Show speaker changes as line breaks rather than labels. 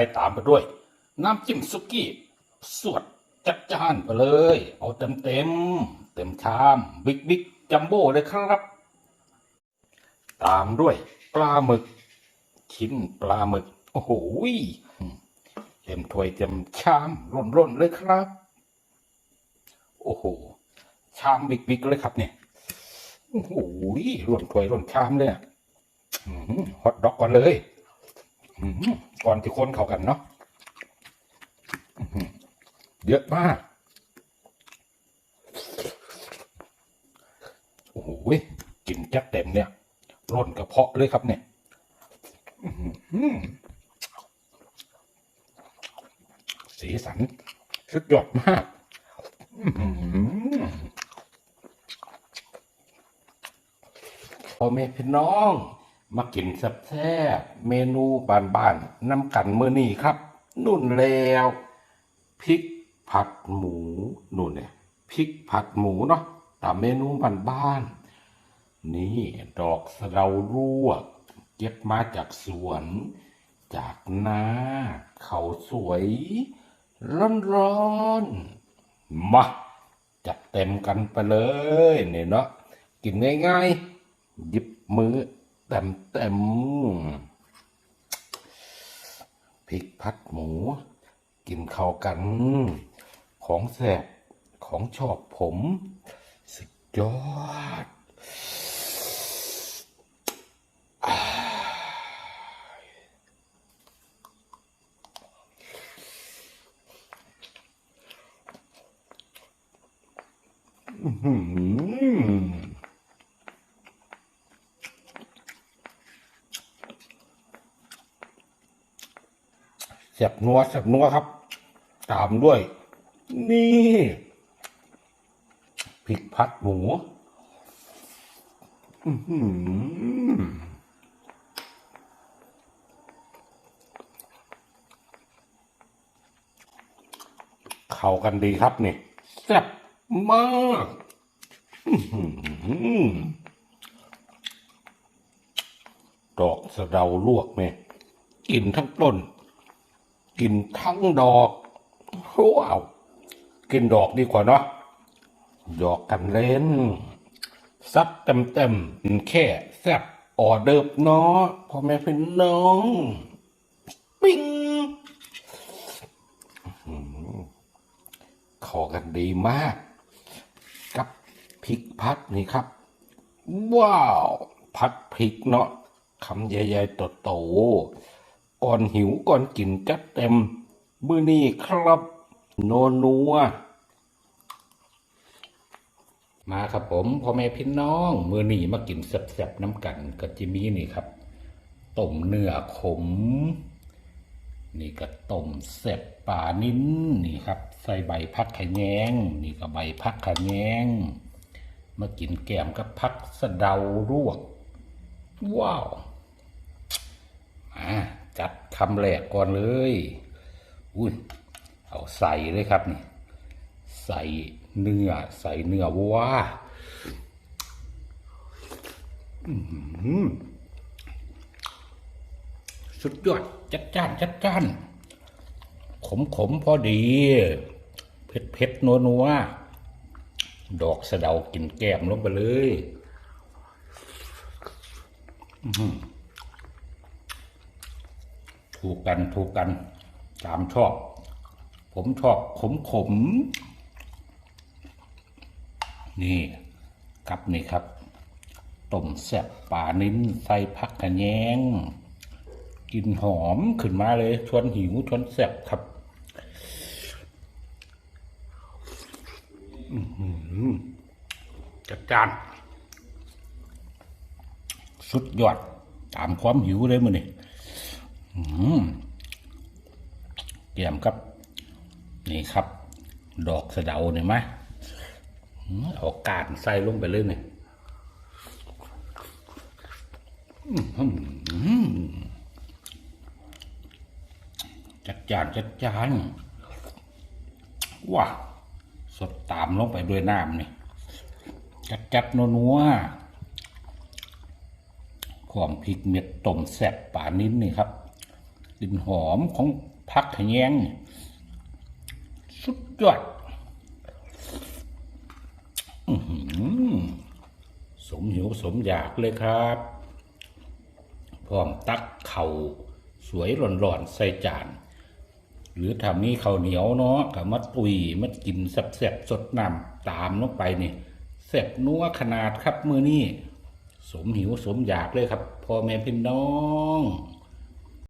ไปตามไปด้วย น้ำจิ้มซุกี้ สวดจัดจานไปเลย เอาเต็มเต็มเต็มชาม บิ๊กบิ๊กจัมโบ้เลยครับ ตามด้วยปลาหมึก ชิ้นปลาหมึก โอ้โหเต็มถ้วยเต็มชามร่นๆเลยครับ โอ้โห ชามบิ๊กบิ๊กเลยครับเนี่ยโอ้โหร่นถ้วยร่นชามเลยฮอตดอกก่อนเลยอื ก่อนที่คนเข้ากันเนาะเยอะมาก โอ้โหกินจัดเต็มเนี่ยร่นกระเพาะเลยครับเนี่ยสีสัน สุดยอดมากพ่อแม่พี่น้อง มากินแซ่บๆเมนูบ้านๆน้ำกันเมื้อนี้ครับ นุ่นแล้วพริกผัดหมูนุ่นเนี่ยพริกผัดหมูเนาะตามเมนูบ้านๆนี่ดอกสะเดาลวก เก็บมาจากสวน จากนาเขาสวย ร้อนๆมาจัดเต็มกันไปเลยเนี่ยเนาะกินง่ายๆ หยิบมือ เต็มเต็มพริกผัดหมู กินเข้ากัน ของแสบของชอบผม สุดยอดอื้อ หือแสบนัวแสบนัวครับ ตามด้วย นี่พริกผัดหมูเข้ากันดีครับนี่แซ่บมากดอกสะเดาลวกเนี่ยกินทั้งต้น กินทั้งดอกว้าวกินดอกดีกว่าเนาะดอกกันเล่น ซัดเต็มเต็มๆแค่แซบออเดิร์ฟเนาะพ่อแม่พี่น้อง ปิ้งอื้อกันดีมาก กับพริกพัดนี่ครับ ว้าว พัดพริกเนาะคำใหญ่ๆโตๆ ก่อนหิวก่อนกินจัดเต็ม มือนี้ครับ โนนัว มาครับผมพ่อแม่พี่น้อง มือนี้มากินแซ่บๆน้ำกันก็จะมีนี่ครับต้มเนื้อขม นี่ก็ต้มเสร็จป่านิ้นนี่ครับ ใส่ใบพักขะแยง นี่ก็ใบพักขะแยงมากินแกมกับพักสะเดาลวก ว้าวมา คำแรกก่อนเลยอุ้ยเอาใส่เลยครับนี่ใส่เนื้อใส่เนื้อวัวสุดยอด จัดจ้าน จัดจ้าน ขมขมพอดี เผ็ดเผ็ดนัวนัวดอกสะเดากินแก้มลงไปเลย อื้อหือ ถูกกันถูกกันตามชอบ ผมชอบขมขม นี่กับนี่ครับต้มแซ่บป่านิ้นใส่ผักกระแยงกินหอมขึ้นมาเลย ชวนหิว ชวนแซ่บครับจัดจาน สุดยอด ตามความหิวเลยมือนี่ อื้อหือแกมครับ นี่ครับ ดอกสะเดาเนี่ยไหมออเอากาดใส่ลงไปเลยเนี่ยจัดจานจัดจานว้าสดตามลงไปด้วยน้ำนี่จัดจัดนัวนัวความพริกเม็ดต้มแซ่บป่านิ้นนี่ครับ กลิ่นหอมของพักขะแยงสุดยอดสมหิวสมอยากเลยครับ พร้อมตักเข่าสวยร้อนๆใส่จาน หรือถ้ามีข้าวเหนียวเนาะก็มาตุยมากินแซ่บๆสดน้ำตามลงไปนี่แซ่บนัวขนาดครับมือนี่สมหิวสมอยากเลยครับพ่อแม่พี่น้อง